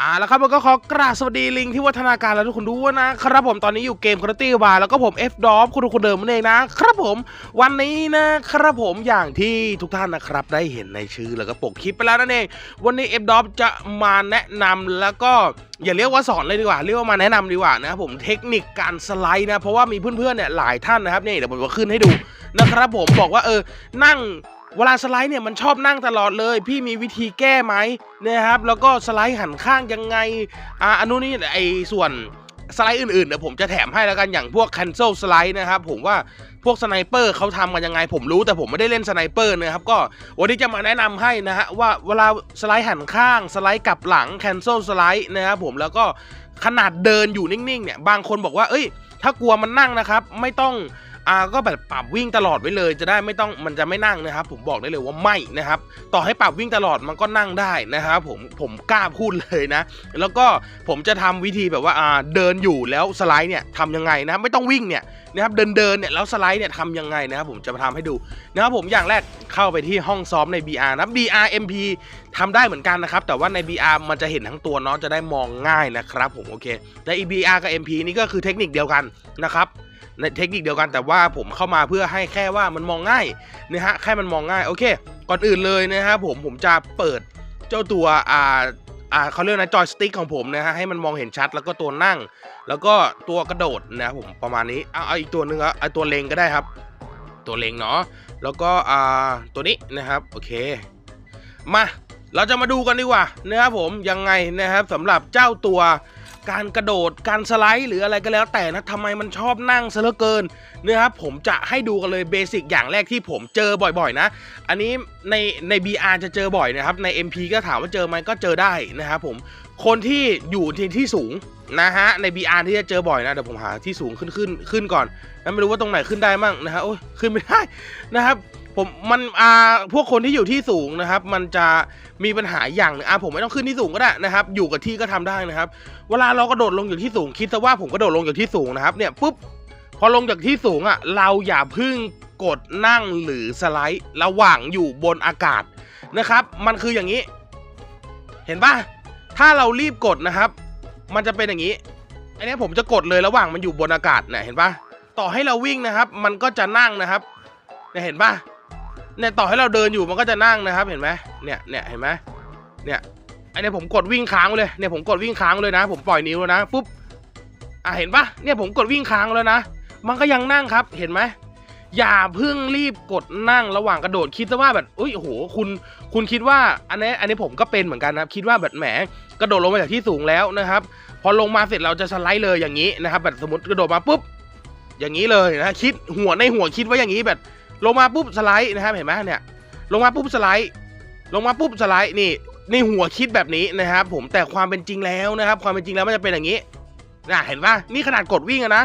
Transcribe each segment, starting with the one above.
อ่าแล้วครับมันก็ขอกราบสวัสดีลิงที่วัฒนาการแล้วทุกคนด้วยนะครับผมตอนนี้อยู่เกมคาร์ตี้บาร์แล้วก็ผม F d o p คุณทุกคนเดิมนั่นเองนะครับผมวันนี้นะครับผมอย่างที่ทุกท่านนะครับได้เห็นในชื่อแล้วก็ปกคลิปไปแล้วนั่นเอง วันนี้ F d o p จะมาแนะนำแล้วก็อย่าเรียกว่าสอนเลยดีกว่าเรียกว่ามาแนะนำดีกว่านะครับผมเทคนิคการสไลด์นะเพราะว่ามีเพื่อนๆเนี่ยหลายท่านนะครับนี่เดี๋ยวผมจะขึ้นให้ดูนะครับผมบอกว่าเออนั่ง เวลาสไลด์เนี่ยมันชอบนั่งตลอดเลย พี่มีวิธีแก้ไหมนะครับ แล้วก็สไลด์หันข้างยังไงอ่าอันนู้นนี่ไอส่วนสไลด์อื่นๆเดี๋ยวผมจะแถมให้แล้วกันอย่างพวก cancel สไลด์นะครับผมว่าพวกสไนเปอร์เขาทำกันยังไงผมรู้แต่ผมไม่ได้เล่นสไนเปอร์นะครับก็วันนี้จะมาแนะนำให้นะฮะว่าเวลาสไลด์หันข้าง สไลด์กลับหลัง cancel สไลด์นะครับผมแล้วก็ขนาดเดินอยู่นิ่งๆเนี่ยบางคนบอกว่าเอ้ย ถ้ากลัวมันนั่งนะครับ ไม่ต้อง อ่าก็แบบปรับวิ่งตลอดไว้เลย จะได้ไม่ต้องมันจะไม่นั่งนะครับ ผมบอกได้เลยว่าไม่นะครับ ต่อให้ปรับวิ่งตลอดมันก็นั่งได้นะครับผมผมกล้าพูดเลยนะ แล้วก็ผมจะทำวิธีแบบว่าอ่าเดินอยู่แล้วสไลด์เนี่ยทำยังไงนะไม่ต้องวิ่งเนี่ยนะครับเดินเดินเนี่ยแล้วสไลด์เนี่ยทำยังไงนะครับผมจะมาทำให้ดูนะครับผมอย่างแรกเข้าไปที่ห้องซ้อมใน BR นะ BR MP ทำได้เหมือนกันนะครับ แต่ว่าใน BR มันจะเห็นทั้งตัวเนาะจะได้มองง่ายนะครับผมโอเคแต่ BR กับ MP นี่ก็คือเทคนิคเดียวกันนะครับ ในเทคนิคเดียวกันแต่ว่าผมเข้ามาเพื่อให้แค่ว่ามันมองง่ายนะฮะแค่มันมองง่ายโอเค ก่อนอื่นเลยนะครับผมผมจะเปิดเจ้าตัวอ่าอ่าเขาเรียกนะจอยสติ๊กของผมนะฮะให้มันมองเห็นชัดแล้วก็ตัวนั่ง แล้วก็ตัวกระโดดนะครับผมประมาณนี้เอาเอาอีกตัวหนึ่งอะเอาตัวเลงก็ได้ครับ ตัวเลงเนาะแล้วก็อ่าตัวนี้นะครับโอเค มาเราจะมาดูกันดีกว่านะครับผมยังไงนะครับสำหรับเจ้าตัว การกระโดดการสไลด์หรืออะไรก็แล้วแต่นะทำไมมันชอบนั่งซะเหลือเกินนะครับผมจะให้ดูกันเลยเบสิกอย่างแรกที่ผมเจอบ่อยๆนะ อันนี้ในใน BR จะเจอบ่อยนะครับ ใน MP ก็ถามว่าเจอไหมก็เจอได้นะครับผมคนที่อยู่ที่ที่สูงนะฮะใน BR ที่จะเจอบ่อยนะเดี๋ยวผมหาที่สูงขึ้นขึ้นขึ้นก่อนแล้วไม่รู้ว่าตรงไหนขึ้นได้มั่งนะฮะโอ้ยขึ้นไม่ได้นะครับ ผมมันอ่าพวกคนที่อยู่ที่สูงนะครับ มันจะมีปัญหาอย่างนึงอะผมไม่ต้องขึ้นที่สูงก็ได้นะครับ อยู่กับที่ก็ทำได้นะครับ เวลาเรากระโดดลงจากที่สูง คิดซะว่าผมกระโดดลงจากที่สูงนะครับเนี่ยปุ๊บพอลงจากที่สูงอะ เราอย่าเพึ่งกดนั่งหรือสไลด์ระหว่างอยู่บนอากาศนะครับ มันคืออย่างนี้ เห็นปะถ้าเรารีบกดนะครับ มันจะเป็นอย่างนี้อันนี้ผมจะกดเลยระหว่างมันอยู่บนอากาศเนี่ยเห็นปะต่อให้เราวิ่งนะครับ มันก็จะนั่งนะครับเนี่ยเห็นปะ เนี่ยต่อให้เราเดินอยู่มันก็จะนั่งนะครับเห็นไหมเนี่ยเนี่ยเห็นไหมเนี่ยอันนี้ผมกดวิ่งค้างเลยเนี่ยผมกดวิ่งค้างเลยนะ ผมปล่อยนิ้วแล้วนะปุ๊บอะเห็นปะเนี่ยผมกดวิ่งค้างแล้วนะ มันก็ยังนั่งครับเห็นไหมอย่าเพิ่งรีบกดนั่งระหว่างกระโดดคิดซะว่าแบบอุ้ยโอ้โหคุณคุณคิดว่าอันนี้อันนี้ผมก็เป็นเหมือนกันนะครับคิดว่าแบบแหมกระโดดลงมาจากที่สูงแล้วนะครับ พอลงมาเสร็จเราจะสไลด์เลยอย่างนี้นะครับแบบสมมติกระโดดมาปุ๊บอย่างนี้เลยนะคิดหัวในหัวคิดว่าอย่างนี้แบบ ลงมาปุ๊บสไลด์นะครับเห็นไหมเนี่ย ลงมาปุ๊บสไลด์ ลงมาปุ๊บสไลด์นี่ในหัวคิดแบบนี้นะครับผมแต่ความเป็นจริงแล้วนะครับ ความเป็นจริงแล้วมันจะเป็นอย่างนี้นะเห็นป่ะนี่ขนาดกดวิ่งอะนะ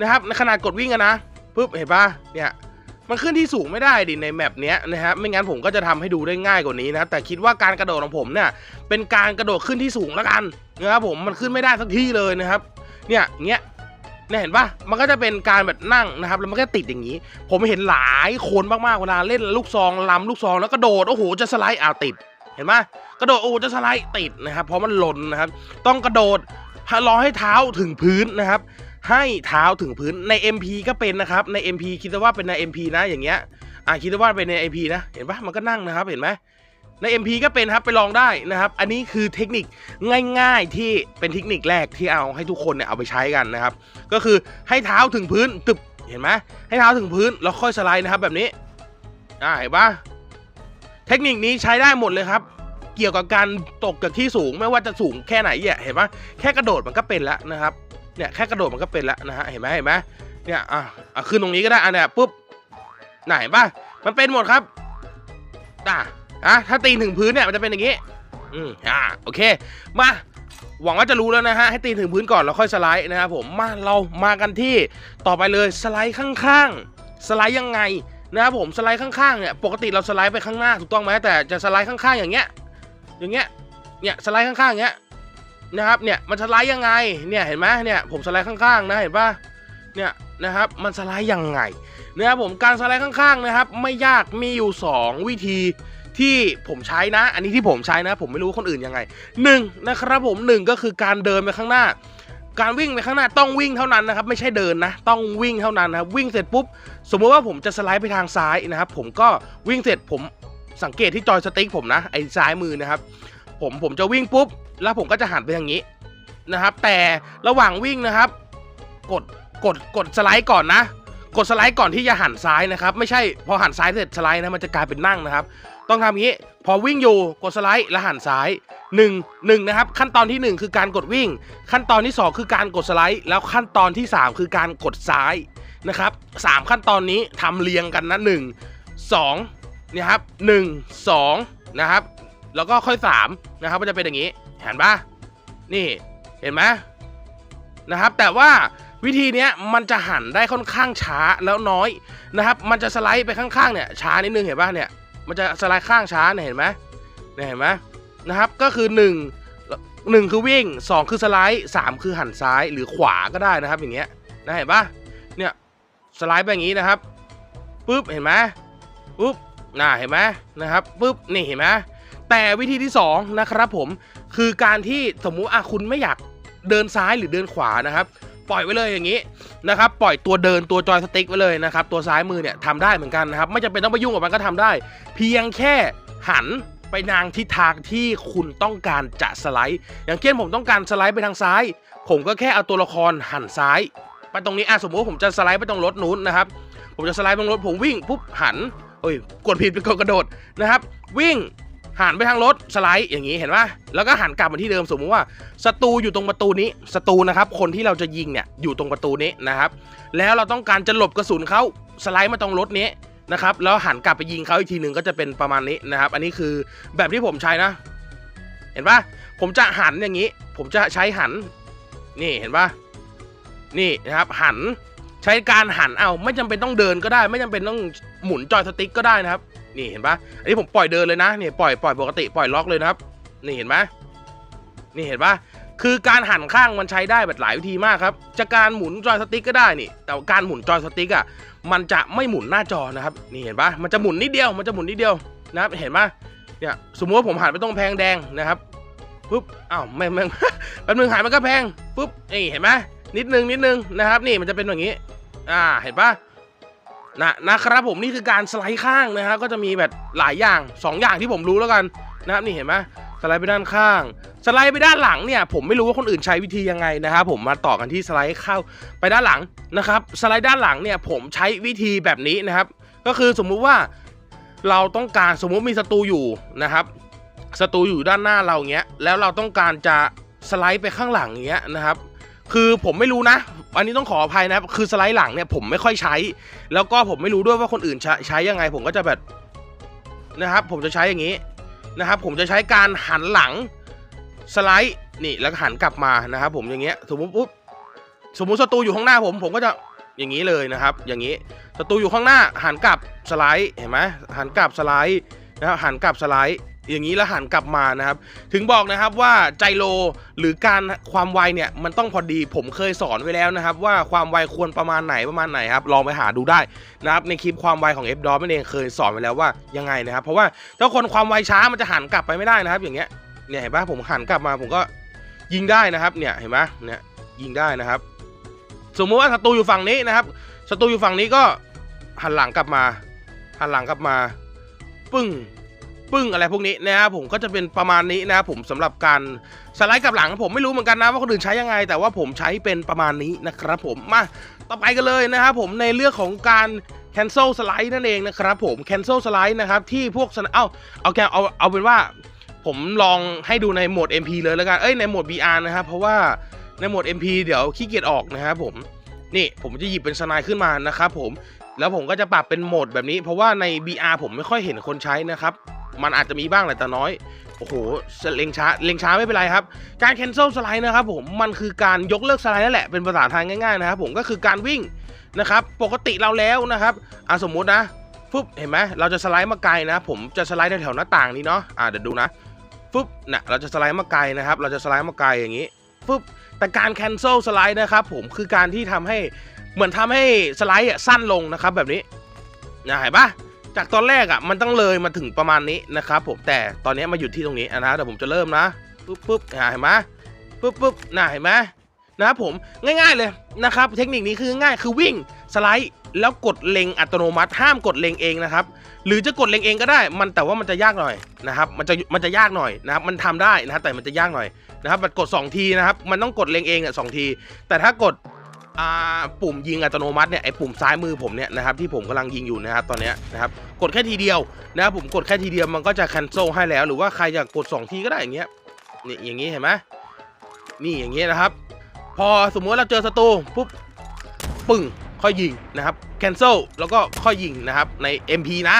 นะครับในขนาดกดวิ่งอะนะปุ๊บเห็นป่ะเนี่ยมันขึ้นที่สูงไม่ได้ดิในแมปเนี้ยนะครับไม่งั้นผมก็จะทำให้ดูได้ง่ายกว่านี้นะครับแต่คิดว่าการกระโดดของผมเนี่ยเป็นการกระโดดขึ้นที่สูงแล้วกันนะครับผมมันขึ้นไม่ได้สักที่เลยนะครับ เนี่ยเงี้ย เนี่ยเห็นปะมันก็จะเป็นการแบบนั่งนะครับ แล้วมันก็ติดอย่างนี้ ผมเห็นหลายคนมากๆเวลาเล่นลูกซองลำลูกซองแล้วกระโดด โอ้โห จะสไลด์อ้าวติด เห็นไหมกระโดด โอ้โห จะสไลด์ติดนะครับ เพราะมันหล่นนะครับ ต้องกระโดดรอให้เท้าถึงพื้นนะครับ ให้เท้าถึงพื้น ใน MP ก็เป็นนะครับ ใน MP คิดว่าเป็นใน MP นะ อย่างเงี้ย อ่าคิดว่าเป็นใน MP นะ เห็นปะมันก็นั่งนะครับ เห็นไหม ใน MP ก็เป็นครับไปลองได้นะครับ อันนี้คือเทคนิคง่ายๆที่เป็นเทคนิคแรกที่เอาให้ทุกคนเนี่ยเอาไปใช้กันนะครับ ก็คือให้เท้าถึงพื้นตึบเห็นไหมให้เท้าถึงพื้นแล้วค่อยสไลด์นะครับแบบนี้อ่าเห็นปะเทคนิคนี้ใช้ได้หมดเลยครับ เกี่ยวกับการตกจากที่สูงไม่ว่าจะสูงแค่ไหนเนี่ยเห็นปะแค่กระโดดมันก็เป็นแล้วนะครับเนี่ยแค่กระโดดมันก็เป็นแล้วนะฮะเห็นไหมเห็นไหมเนี่ยอะอะขึ้นตรงนี้ก็ได้อันเนี้ยปุ๊บไหนเห็นปะมันเป็นหมดครับอะ อะถ้าตีนถึงพื้นเนี่ยมันจะเป็นอย่างนี้ อืมอ่าโอเค มาหวังว่าจะรู้แล้วนะฮะ ให้ตีนถึงพื้นก่อนแล้วค่อยสไลด์นะครับผมมาเรามากันที่ต่อไปเลยสไลด์ข้างๆ สไลด์ยังไงนะครับผมสไลด์ข้างๆเนี่ยปกติเราสไลด์ไปข้างหน้าถูกต้องไหมแต่จะสไลด์ข้างๆอย่างเงี้ย อย่างเงี้ยเนี่ยสไลด์ข้างๆอย่างเงี้ยนะครับเนี่ยมันสไลด์ยังไงเนี่ยเห็นไหมเนี่ยผมสไลด์ข้างๆนะเห็นปะเนี่ยนะครับมันสไลด์ยังไงนะครับผมการสไลด์ข้างๆนะครับ ไม่ยากมีอยู่ 2 วิธี ที่ผมใช้นะ อันนี้ที่ผมใช้นะ ผมไม่รู้คนอื่นยังไงหนึ่งนะครับผมหนึ่งก็คือการเดินไปข้างหน้า การวิ่งไปข้างหน้าต้องวิ่งเท่านั้นนะครับ ไม่ใช่เดินนะ ต้องวิ่งเท่านั้นนะครับวิ่งเสร็จปุ๊บ สมมติว่าผมจะสไลด์ไปทางซ้ายนะครับ ผมก็วิ่งเสร็จผมสังเกตที่จอยสติ๊กผมนะไอ้ซ้ายมือนะครับ ผมผมจะวิ่งปุ๊บ แล้วผมก็จะหันไปทางนี้นะครับ แต่ระหว่างวิ่งนะครับ กดกดกดสไลด์ก่อนนะ กดสไลด์ก่อนที่จะหันซ้ายนะครับ ไม่ใช่พอหันซ้ายเสร็จสไลด์นะมันจะกลายเป็นนั่งนะครับ ต้องทำอย่างนี้ พอวิ่งอยู่กดสไลด์แล้วหันซ้าย1นึ่งหนึ่งนะครับ ขั้นตอนที่ 1 คือการกดวิ่ง ขั้นตอนที่ 2 คือการกดสไลด์ แล้วขั้นตอนที่ 3 คือการกดซ้ายนะครับสามขั้นตอนนี้ทำเรียงกันนะ1 2เนี่ยครับ1 2นะครับ แล้วก็ค่อย3นะครับมันจะเป็นอย่างนี้เห็นปะนี่เห็นไหมนะครับ แต่ว่า วิธีเนี้ยมันจะหันได้ค่อนข้างช้าแล้วน้อยนะครับ มันจะสไลด์ไปข้างๆเนี่ยช้านิดนึงเห็นปะเนี่ย มันจะสไลด์ข้างช้าเนี่ยเห็นไหมเนี่ยเห็นไหมนะครับ ก็คือ 1 1 คือวิ่ง 2 คือสไลด์ 3 คือหันซ้ายหรือขวาก็ได้นะครับอย่างเงี้ยนะเห็นปะเนี่ยสไลด์ไปอย่างงี้นะครับปุ๊บเห็นไหมปุ๊บน่าเห็นไหมนะครับปุ๊บนี่เห็นไหมแต่วิธีที่สองนะครับผมคือการที่สมมุติอะคุณไม่อยากเดินซ้ายหรือเดินขวานะครับ ปล่อยไว้เลยอย่างนี้นะครับปล่อยตัวเดินตัวจอยสติ๊กไว้เลยนะครับตัวซ้ายมือเนี่ยทำได้เหมือนกันนะครับไม่จำเป็นต้องไปยุ่งกับมันก็ทำได้ เพียงแค่หันไปทางทิศทางที่คุณต้องการจะสไลด์ อย่างเช่นผมต้องการสไลด์ไปทางซ้าย ผมก็แค่เอาตัวละครหันซ้ายไปตรงนี้อะสมมติผมจะสไลด์ไปตรงรถนู้นนะครับผมจะสไลด์ไปตรงรถผมวิ่งปุ๊บหันเอ้ยกดผิดเป็นกดกระโดดนะครับ วิ่ง หันไปทางรถสไลด์อย่างนี้เห็นปะแล้วก็หันกลับมาที่เดิมสมมติว่าศัตรูอยู่ตรงประตูนี้ศัตรูนะครับคนที่เราจะยิงเนี่ยอยู่ตรงประตูนี้นะครับ แล้วเราต้องการจะหลบกระสุนเขาสไลด์มาตรงรถนี้นะครับแล้วหันกลับไปยิงเขาอีกทีหนึ่งก็จะเป็นประมาณนี้นะครับ อันนี้คือแบบที่ผมใช้นะ เห็นปะผมจะหันอย่างนี้ ผมจะใช้หัน นี่เห็นปะนี่นะครับ หันใช้การหันเอาไม่จำเป็นต้องเดินก็ได้ ไม่จำเป็นต้องหมุนจอยสติ๊กก็ได้นะครับ นี่เห็นปะอันนี้ผมปล่อยเดินเลยนะนี่ปล่อยปล่อยปกติปล่อยล็อกเลยนะครับ นี่เห็นไหมนี่เห็นปะคือการหันข้างมันใช้ได้แบบหลายวิธีมากครับจะการหมุนจอยสติ๊กก็ได้นี่ แต่การหมุนจอยสติ๊กอะมันจะไม่หมุนหน้าจอนะครับ นี่เห็นปะมันจะหมุนนิดเดียวมันจะหมุนนิดเดียวนะครับ เห็นปะเนี่ยสมมติว่าผมหันไปตรงแพงแดงนะครับปุ๊บอ้าวไม่ไม่แป๊บนึงหันมันก็แพงปุ๊บนี่เห็นไหมนิดนึงนิดนึงนะครับ นี่มันจะเป็นอย่างนี้ อ่าเห็นปะ นะนะครับผมนี่คือการสไลด์ข้างนะครับก็จะมีแบบหลายอย่างสองอย่างที่ผมรู้แล้วกันนะครับนี่เห็นไหมสไลด์ไปด้านข้าง สไลด์ไปด้านหลังเนี่ย ผมไม่รู้ว่าคนอื่นใช้วิธียังไงนะครับผมมาต่อกันที่สไลด์เข้าไปด้านหลังนะครับสไลด์ด้านหลังเนี่ยผมใช้วิธีแบบนี้นะครับ ก็คือสมมุติว่าเราต้องการสมมุติมีศัตรูอยู่นะครับศัตรูอยู่ด้านหน้าเราเงี้ยแล้วเราต้องการจะสไลด์ไปข้างหลังอย่างเงี้ยนะครับ คือผมไม่รู้นะ อันนี้ต้องขออภัยนะ คือสไลด์หลังเนี่ยผมไม่ค่อยใช้ แล้วก็ผมไม่รู้ด้วยว่าคนอื่นใช้ใช้ยังไง ผมก็จะแบบนะครับ ผมจะใช้อย่างนี้นะครับ ผมจะใช้การหันหลังสไลด์นี่แล้วก็หันกลับมานะครับ ผมอย่างเงี้ยสมมติปุ๊บสมมุติศัตรูอยู่ข้างหน้าผม ผมก็จะอย่างนี้เลยนะครับ อย่างนี้ศัตรูอยู่ข้างหน้าหันกลับสไลด์เห็นไหมหันกลับสไลด์นะครับหันกลับสไลด์ อย่างนี้แล้วหันกลับมานะครับ ถึงบอกนะครับว่าไจโลหรือการความไวเนี่ยมันต้องพอดีผมเคยสอนไว้แล้วนะครับ ว่าความไวควรประมาณไหนประมาณไหนครับลองไปหาดูได้นะครับในคลิปความไวของ F d o นั่นเองเคยสอนไว้แล้วว่ายังไงนะครับ เพราะว่าถ้าคนความไวช้ามันจะหันกลับไปไม่ได้นะครับ อย่างเงี้ยเนี่ยเห็นปะผมหันกลับมาผมก็ยิงได้นะครับเนี่ยเห็นปะเนี่ยยิงได้นะครับ สมมุติว่าศัตรูอยู่ฝั่งนี้นะครับศัตรูอยู่ฝั่งนี้ก็หันหลังกลับมา หันหลังกลับมา ปึ้ง ปึ้งอะไรพวกนี้นะครับผมก็จะเป็นประมาณนี้นะครับผมสำหรับการสไลด์กับหลังผมไม่รู้เหมือนกันนะว่าคนอื่นใช้ยังไง แต่ว่าผมใช้เป็นประมาณนี้นะครับผมมาต่อไปกันเลยนะครับผมในเรื่องของการ cancel slide นั่นเองนะครับผม cancel slide นะครับที่พวกเอ้าเอาแกเอาเอาเป็นว่าผมลองให้ดูในโหมด MP เลยแล้วกัน เอ้ยในโหมด VR นะครับ เพราะว่าในโหมด MP เดี๋ยวขี้เกียจออกนะครับผม นี่ผมจะหยิบเป็นสไนด์ขึ้นมานะครับผม แล้วผมก็จะปรับเป็นโหมดแบบนี้ เพราะว่าใน VR ผมไม่ค่อยเห็นคนใช้นะครับ มันอาจจะมีบ้างแหละแต่น้อย โอ้โหเล็งช้าเล็งช้าไม่เป็นไรครับ การ cancel slide นะครับผมมันคือการยกเลิกสไลด์นั่นแหละเป็นภาษาไทยง่ายๆนะครับผมก็คือการวิ่งนะครับปกติเราแล้วนะครับอะสมมุตินะฟึบเห็นไหมเราจะสไลด์มาไกลนะผมจะสไลด์แถวๆหน้าต่างนี้เนาะอะเดี๋ยวดูนะฟึบนะเราจะสไลด์มาไกลนะครับ เราจะสไลด์มาไกลอย่างนี้ฟึบแต่การ cancel สไลด์นะครับผมคือการที่ทำให้เหมือนทำให้สไลด์อะสั้นลงนะครับแบบนี้นะเห็นปะ จากตอนแรกอะมันต้องเลยมาถึงประมาณนี้นะครับผมแต่ตอนนี้มาหยุดที่ตรงนี้นะเดี๋ยวผมจะเริ่มนะปุ๊บปุ๊บเห็นไหมปุ๊บปุ๊บน่าเห็นไหมนะครับผมง่ายๆเลยนะครับเทคนิคนี้คือง่ายคือวิ่งสไลด์แล้วกดเล็งอัตโนมัติ ห้ามกดเล็งเองนะครับหรือจะกดเล็งเองก็ได้ มันแต่ว่ามันจะยากหน่อยนะครับมันจะมันจะยากหน่อยนะครับมันทำได้นะครับแต่มันจะยากหน่อยนะครับมันกด 2 ทีนะครับมันต้องกดเล็งเองอะสองที แต่ถ้ากด ปุ่มยิงอัตโนมัติเนี่ยไอปุ่มซ้ายมือผมเนี่ยนะครับที่ผมกำลังยิงอยู่นะครับตอนนี้นะครับกดแค่ทีเดียวนะครับผมกดแค่ทีเดียวมันก็จะ cancel ให้แล้ว หรือว่าใครจะกกด 2 ทีก็ได้อย่างเงี้ยนี่อย่างงี้เห็นไหมนี่อย่างเงี้ยนะครับ พอสมมติเราเจอศัตรูปุ๊บปึ้งค่อยยิงนะครับ cancel แล้วก็ค่อยยิงนะครับใน MP นะ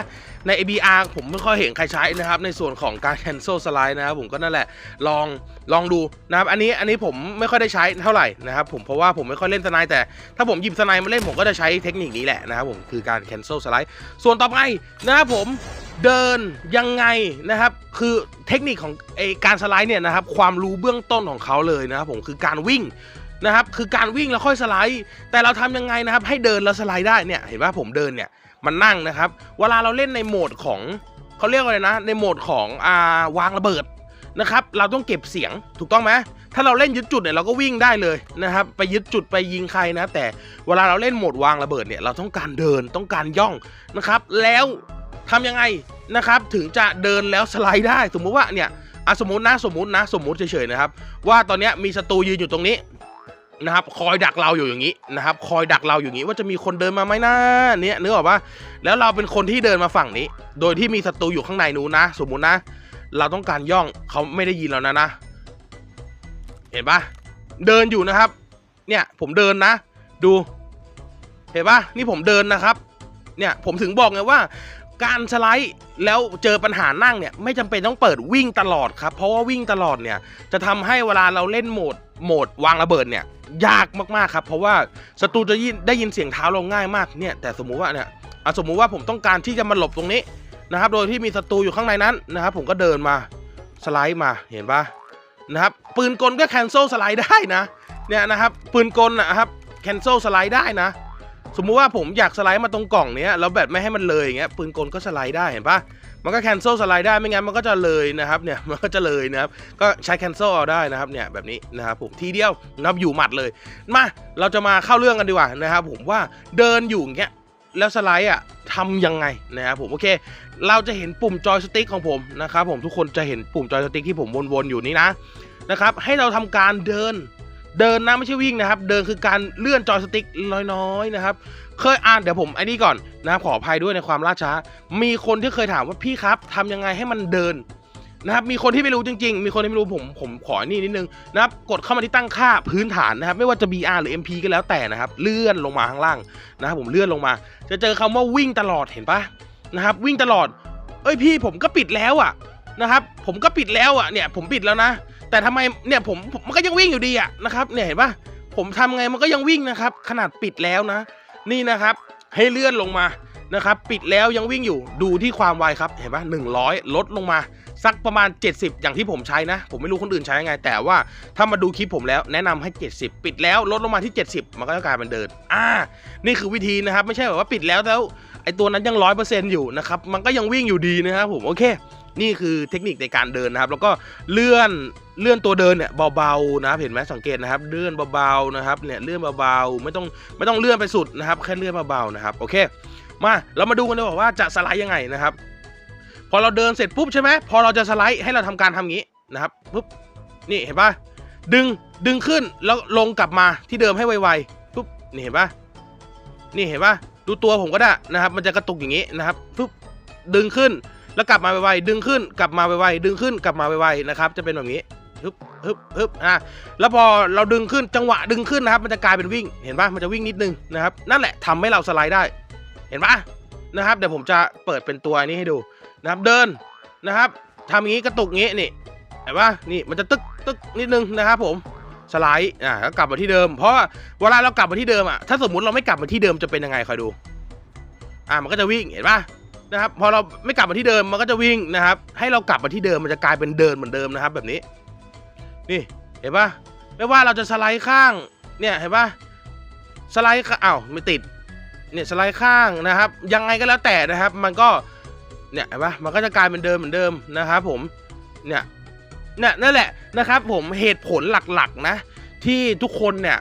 ใน ABR ผมไม่ค่อยเห็นใครใช้นะครับ ในส่วนของการ cancel slide นะครับผมก็นั่นแหละลองลองดูนะครับอันนี้อันนี้ผมไม่ค่อยได้ใช้เท่าไหร่นะครับผมเพราะว่าผมไม่ค่อยเล่นสไนด์แต่ถ้าผมหยิบสไนด์มาเล่นผมก็จะใช้เทคนิคนี้แหละนะครับผมคือการ cancel slide ส่วนต่อไปนะครับผมเดินยังไงนะครับ คือเทคนิคของไอการสไลด์เนี่ยนะครับความรู้เบื้องต้นของเขาเลยนะครับผมคือการวิ่งนะครับคือการวิ่งแล้วค่อยสไลด์ แต่เราทำยังไงนะครับ ให้เดินแล้วสไลด์ได้เนี่ยเห็นว่าผมเดินเนี่ย มันนั่งนะครับ เวลาเราเล่นในโหมดของเขาเรียกว่าอะไรนะ ในโหมดของอ่าวางระเบิดนะครับ เราต้องเก็บเสียงถูกต้องไหมถ้าเราเล่นยึดจุดเนี่ยเราก็วิ่งได้เลยนะครับ ไปยึดจุดไปยิงใครนะ แต่เวลาเราเล่นโหมดวางระเบิดเนี่ยเราต้องการเดินต้องการย่องนะครับ แล้วทำยังไงนะครับ ถึงจะเดินแล้วสไลด์ได้ สมมุติว่าเนี่ยอะสมมตินะสมมตินะ สมมติเฉยๆนะครับ ว่าตอนนี้มีศัตรูยืนอยู่ตรงนี้ นะครับคอยดักเราอยู่อย่างนี้นะครับคอยดักเราอยู่อย่างนี้ว่าจะมีคนเดินมาไหมนะเนี่ยนึกออกปะแล้วเราเป็นคนที่เดินมาฝั่งนี้ โดยที่มีศัตรูอยู่ข้างในนู้นนะ สมมุตินะ เราต้องการย่องเขาไม่ได้ยินเรานะนะ เห็นปะเดินอยู่นะครับ เนี่ยผมเดินนะ ดู เห็นปะนี่ผมเดินนะครับ เนี่ยผมถึงบอกไงว่า การสไลด์แล้วเจอปัญหานั่งเนี่ย ไม่จำเป็นต้องเปิดวิ่งตลอดครับ เพราะว่าวิ่งตลอดเนี่ย จะทำให้เวลาเราเล่นโหมด โหมดวางระเบิดเนี่ยยากมากๆครับ เพราะว่าศัตรูจะยินได้ยินเสียงเท้าเราง่ายมากเนี่ยแต่สมมุติว่าเนี่ยอะสมมุติว่าผมต้องการที่จะมาหลบตรงนี้นะครับ โดยที่มีศัตรูอยู่ข้างในนั้นนะครับ ผมก็เดินมาสไลด์มาเห็นปะนะครับปืนกลก็แคนเซิลสไลด์ได้นะเนี่ยนะครับปืนกลนะครับแคนเซิลสไลด์ได้นะ สมมุติว่าผมอยากสไลด์มาตรงกล่องเนี้ยแล้วแบบไม่ให้มันเลยอย่างเงี้ยปืนกลก็สไลด์ได้เห็นปะ มันก็แคนเซิลสไลด์ได้ไม่งั้นมันก็จะเลยนะครับเนี่ยมันก็จะเลยนะครับก็ใช้ cancel เอาได้นะครับเนี่ยแบบนี้นะครับผมทีเดียวนับอยู่หมัดเลยมาเราจะมาเข้าเรื่องกันดีกว่านะครับผมว่าเดินอยู่อย่างเงี้ยแล้วสไลด์อะทำยังไงนะครับผมโอเค เราจะเห็นปุ่มจอยสติ๊กของผมนะครับผมทุกคนจะเห็นปุ่มจอยสติ๊กที่ผมวนๆอยู่นี้นะนะครับให้เราทำการเดิน เดินนะไม่ใช่วิ่งนะครับ เดินคือการเลื่อนจอยสติ๊กน้อยๆนะครับ เคยอ่านเดี๋ยวผมไอ้นี่ก่อนนะครับขออภัยด้วยในความล่าช้า มีคนที่เคยถามว่าพี่ครับทำยังไงให้มันเดินนะครับ มีคนที่ไม่รู้จริง ๆ มีคนที่ไม่รู้ผมผมขอนี่นิดนึงนะครับ กดเข้ามาที่ตั้งค่าพื้นฐานนะครับ ไม่ว่าจะ BR หรือ MP ก็แล้วแต่นะครับ เลื่อนลงมาข้างล่างนะครับผมเลื่อนลงมา จะเจอคำว่าวิ่งตลอดเห็นปะนะครับ วิ่งตลอด เอ้ยพี่ผมก็ปิดแล้วอะ นะครับ ผมก็ปิดแล้วอะเนี่ยผมปิดแล้วนะ แต่ทำไมเนี่ยผมมันก็ยังวิ่งอยู่ดีอะนะครับเนี่ยเห็นปะผมทำไงมันก็ยังวิ่งนะครับ ขนาดปิดแล้วนะ นี่นะครับ ให้เลื่อนลงมานะครับ ปิดแล้วยังวิ่งอยู่ดูที่ความไวครับเห็นปะ100ลดลงมาสักประมาณ 70 อย่างที่ผมใช้นะ ผมไม่รู้คนอื่นใช้ยังไง แต่ว่าถ้ามาดูคลิปผมแล้วแนะนำให้ 70 ปิดแล้วลดลงมาที่ 70 มันก็จะกลายเป็นเดิน อ่า นี่คือวิธีนะครับ ไม่ใช่แบบว่าปิดแล้วแล้วไอตัวนั้นยังร้อยเปอร์เซ็นต์อยู่นะครับ มันก็ยังวิ่งอยู่ดีนะครับผม โอเค นี่คือเทคนิคในการเดินนะครับ แล้วก็เลื่อนเลื่อนตัวเดินเนี่ยเบาๆนะครับ เห็นไหมสังเกตนะครับ เลื่อนเบาๆนะครับเนี่ยเลื่อนเบาๆไม่ต้องไม่ต้องเลื่อนไปสุดนะครับ แค่เลื่อนเบาๆนะครับโอเค มาเรามาดูกันดีกว่าจะสไลด์ยังไงนะครับ พอเราเดินเสร็จปุ๊บใช่ไหมพอเราจะสไลด์ให้เราทำการทำงี้นะครับปุ๊บนี่เห็นปะดึงดึงขึ้นแล้วลงกลับมาที่เดิมให้ไวๆปุ๊บนี่เห็นปะนี่เห็นปะดูตัวผมก็ได้นะครับ มันจะกระตุกอย่างนี้นะครับปุ๊บดึงขึ้น แล้วกลับมาไวๆดึงขึ้นกลับมาไวๆดึงขึ้นกลับมาไวๆนะครับจะเป็นแบบนี้ฮึบฮึบฮึบอะแล้วพอเราดึงขึ้นจังหวะดึงขึ้นนะครับ มันจะกลายเป็นวิ่งเห็นปะมันจะวิ่งนิดนึงนะครับ นั่นแหละทำให้เราสไลด์ได้ เห็นปะนะครับเดี๋ยวผมจะเปิดเป็นตัวนี้ให้ดูนะครับ เดินนะครับทำอย่างนี้กระตุกงี้นี่เห็นปะนี่มันจะตึกตึกนิดนึงนะครับผมสไลด์อ่าแล้วกลับมาที่เดิม เพราะว่าเวลาเรากลับมาที่เดิมอะถ้าสมมุติเราไม่กลับมาที่เดิมจะเป็นยังไงคอยดู อ่ามันก็จะวิ่งเห็นปะ นะครับพอเราไม่กลับมาที่เดิมมันก็จะวิ่งนะครับ ให้เรากลับมาที่เดิมมันจะกลายเป็นเดินเหมือนเดิมนะครับ แบบนี้ นี่เห็นปะไม่ว่าเราจะสไลด์ข้างเนี่ยเห็นปะสไลด์ข้าอ้าวไม่ติดเนี่ยสไลด์ข้างนะครับ ยังไงก็แล้วแต่นะครับ มันก็เนี่ยเห็นปะมันก็จะกลายเป็นเดิมเหมือนเดิมนะครับ ผมเนี่ยเนี่ยนั่นแหละนะครับ ผมเหตุผลหลักๆนะ ที่ทุกคนเนี่ย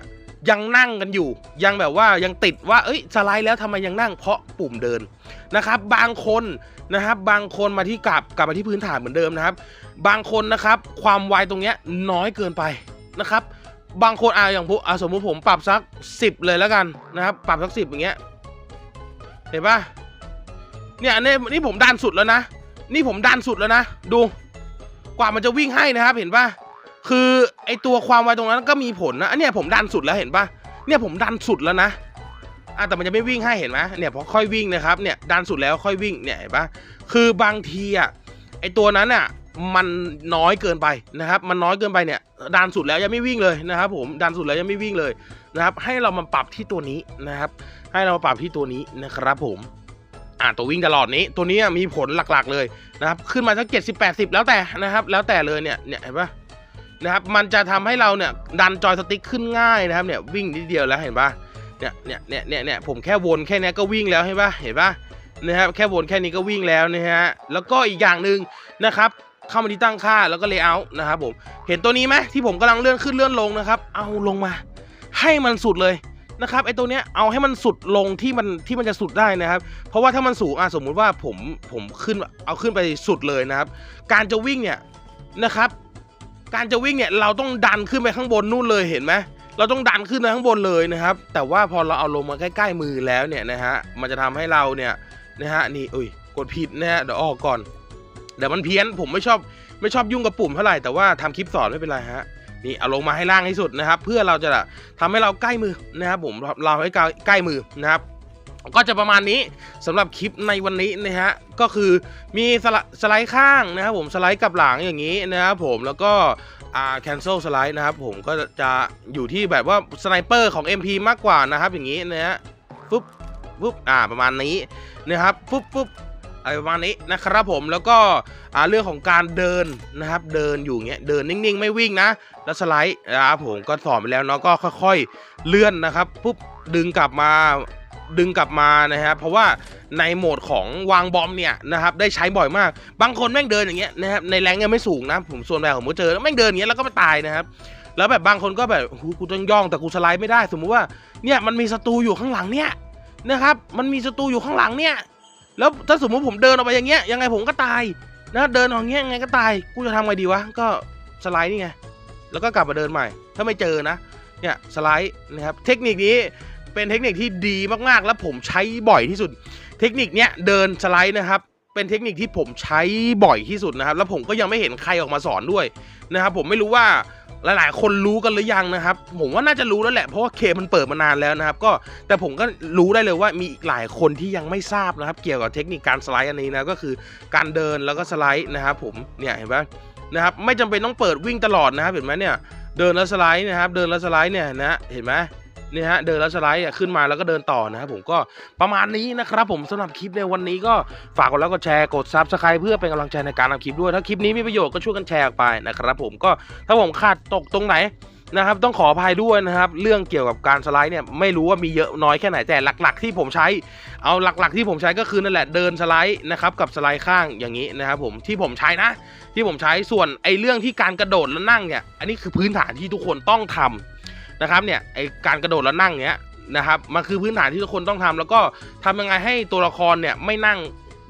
ยังนั่งกันอยู่ ยังแบบว่ายังติดว่าเอ้ยสไลด์แล้วทำไมยังนั่งเพราะปุ่มเดินนะครับ บางคนนะครับบางคนมาที่กลับกลับมาที่พื้นฐานเหมือนเดิมนะครับ บางคนนะครับความไวตรงเนี้ยน้อยเกินไปนะครับ บางคนอ่าอย่างผมอ่าสมมุติผมปรับสัก 10 เลยแล้วกันนะครับ ปรับสักสิบอย่างเงี้ยเห็นปะเนี่ยนนี้นี่ผมดันสุดแล้วนะ นี่ผมดันสุดแล้วนะ ดูกว่ามันจะวิ่งให้นะครับเห็นปะ คือไอตัวความไวตรงนั้นก็มีผลนะอันเนี้ยผมดันสุดแล้วเห็นปะเนี่ยผมดันสุดแล้วนะอะแต่มันจะไม่วิ่งให้เห็นไหมเนี่ยพอค่อยวิ่งนะครับเนี่ยดันสุดแล้วค่อยวิ่งเนี่ยเห็นปะคือบางทีอะไอตัวนั้นอะมันน้อยเกินไปนะครับ มันน้อยเกินไปเนี่ยดันสุดแล้วยังไม่วิ่งเลยนะครับ ผมดันสุดแล้วยังไม่วิ่งเลยนะครับ ให้เรามาปรับที่ตัวนี้นะครับ ให้เรามาปรับที่ตัวนี้นะครับผมอ่าตัววิ่งตลอดนี้ตัวนี้มีผลหลักๆเลยนะครับ ขึ้นมาสักเจ็ดสิบแปดสิบแล้วแต่นะครับ แล้วแต่เลยเนี่ยเนี่ยเห็นปะ นะครับมันจะทำให้เราเนี่ยดันจอยสติ๊กขึ้นง่ายนะครับเนี่ยวิ่งนิดเดียวแล้วเห็นปะเนี่ยเนี่ยเนี่ยเนี่ยเนี่ยผมแค่วนแค่นี้ก็วิ่งแล้วเห็นปะเห็นปะนะครับแค่วนแค่นี้ก็วิ่งแล้วนะฮะแล้วก็อีกอย่างหนึ่งนะครับเข้ามาที่ตั้งค่าแล้วก็เลเยอร์นะครับผมเห็นตัวนี้ไหมที่ผมกำลังเลื่อนขึ้นเลื่อนลงนะครับ เอาลงมา ให้มันสุดเลยนะครับไอตัวเนี้ยเอาให้มันสุดลงที่มันที่มันจะสุดได้นะครับ เพราะว่าถ้ามันสูงอะสมมุติว่าผมผมขึ้นเอาขึ้นไปสุดเลยนะครับ การจะวิ่งเนี่ยนะครับ การจะวิ่งเนี่ยเราต้องดันขึ้นไปข้างบนนู่นเลยเห็นไหมเราต้องดันขึ้นไปข้างบนเลยนะครับ แต่ว่าพอเราเอาลงมาใกล้ ๆ มือแล้วเนี่ยนะฮะมันจะทำให้เราเนี่ยนะฮะนี่อุ้ยกดผิดนะฮะเดี๋ยวออกก่อนเดี๋ยวมันเพี้ยนผมไม่ชอบไม่ชอบยุ่งกับปุ่มเท่าไหร่แต่ว่าทำคลิปสอนไม่เป็นไรฮะนี่เอาลงมาให้ล่างที่สุดนะครับ เพื่อเราจะทำให้เราใกล้มือนะครับผมเราให้ใกล้ใกล้มือนะครับ ก็จะประมาณนี้สำหรับคลิปในวันนี้นะฮะก็คือมีสไลสไลด์ข้างนะครับผมสไลด์กับหลังอย่างนี้นะครับผมแล้วก็อ่า cancel สไลด์นะครับผมก็จะอยู่ที่แบบว่าสไนเปอร์ของ MP มากกว่านะครับอย่างนี้นะฮะปุ๊บปุ๊บอ่าประมาณนี้นะครับปุ๊บปุ๊บอะไรประมาณนี้นะครับผมแล้วก็อ่าเรื่องของการเดินนะครับ เดินอยู่เงี้ยเดินนิ่งๆ ไม่วิ่งนะ แล้วสไลด์นะครับผมก็สอนไปแล้วเนาะก็ค่อย ๆ เลื่อนนะครับปุ๊บดึงกลับมา ดึงกลับมานะครับเพราะว่าในโหมดของวางบอมเนี่ยนะครับได้ใช้บ่อยมาก บางคนแม่งเดินอย่างเงี้ยนะครับในแรงยังไม่สูงนะผมส่วนใหญ่ผมก็เจอแล้วแม่งเดินอย่างเงี้ยแล้วก็ไปตายนะครับแล้วแบบบางคนก็แบบกูต้องย่องแต่กูสไลด์ไม่ได้ สมมุติว่าเนี่ยมันมีศัตรูอยู่ข้างหลังเนี่ยนะครับมันมีศัตรูอยู่ข้างหลังเนี่ยแล้วถ้าสมมุติผมเดินออกไปอย่างเงี้ยยังไงผมก็ตายนะเดินออกอย่างเงี้ยยังไงก็ตายกูจะทำไงดีวะก็สไลด์นี่ไงแล้วก็กลับมาเดินใหม่ ถ้าไม่เจอนะเนี่ยสไลด์นะครับเทคนิคนี้ เป็นเทคนิคที่ดีมากๆ และผมใช้บ่อยที่สุด เทคนิคเนี้ยเดินสไลด์นะครับ เป็นเทคนิคที่ผมใช้บ่อยที่สุดนะครับ แล้วผมก็ยังไม่เห็นใครออกมาสอนด้วยนะครับ ผมไม่รู้ว่าหลายๆ คนรู้กันหรือยังนะครับ ผมว่าน่าจะรู้แล้วแหละ เพราะว่าเคมันเปิดมานานแล้วนะครับ ก็แต่ผมก็รู้ได้เลยว่ามีอีกหลายคนที่ยังไม่ทราบนะครับ เกี่ยวกับเทคนิคการสไลด์อันนี้นะก็คือการเดินแล้วก็สไลด์นะครับผมเนี่ยเห็นไหมนะครับไม่จำเป็นต้องเปิดวิ่งตลอดนะครับเห็นไหมเนี่ยเดินแล้วสไลด์นะครับ เดินแล้วสไลด์เนี่ยนะเห็นไหม นี่ฮะเดินแล้วสไลด์ขึ้นมาแล้วก็เดินต่อนะครับผมก็ประมาณนี้นะครับผมสำหรับคลิปในวันนี้ก็ฝากกดไลค์กดแชร์กดซับสไครต์เพื่อเป็นกำลังใจในการทำคลิปด้วยถ้าคลิปนี้มีประโยชน์ก็ช่วยกันแชร์ไปนะครับผมก็ถ้าผมขาดตกตรงไหนนะครับต้องขออภัยด้วยนะครับ เรื่องเกี่ยวกับการสไลด์เนี่ยไม่รู้ว่ามีเยอะน้อยแค่ไหนแต่หลัก ๆ ที่ผมใช้ เอาหลักๆ ที่ผมใช้ก็คือนั่นแหละเดินสไลด์นะครับกับสไลด์ข้างอย่างนี้นะครับผมที่ผมใช้นะ ที่ผมใช้ส่วนไอ้เรื่องที่การกระโดดแล้วนั่งเนี่ยอันนี้คือพื้นฐานที่ทุกคนต้องทำ นะครับเนี่ยไอการกระโดดแล้วนั่งเนี้ยนะครับมันคือพื้นฐานที่ทุกคนต้องทำแล้วก็ทำยังไงให้ตัวละครเนี่ยไม่นั่ง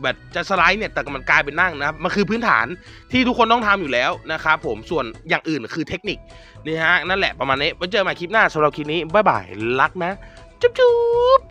แบบจะสไลด์เนี่ยแต่มันกลายเป็นนั่งนะครับมันคือพื้นฐานที่ทุกคนต้องทำอยู่แล้วนะครับผมส่วนอย่างอื่นคือเทคนิคนี่ฮะนั่นแหละประมาณนี้ไว้เจอกันใหม่คลิปหน้าสำหรับคลิปนี้บ๊ายบายรักนะ จุ๊บ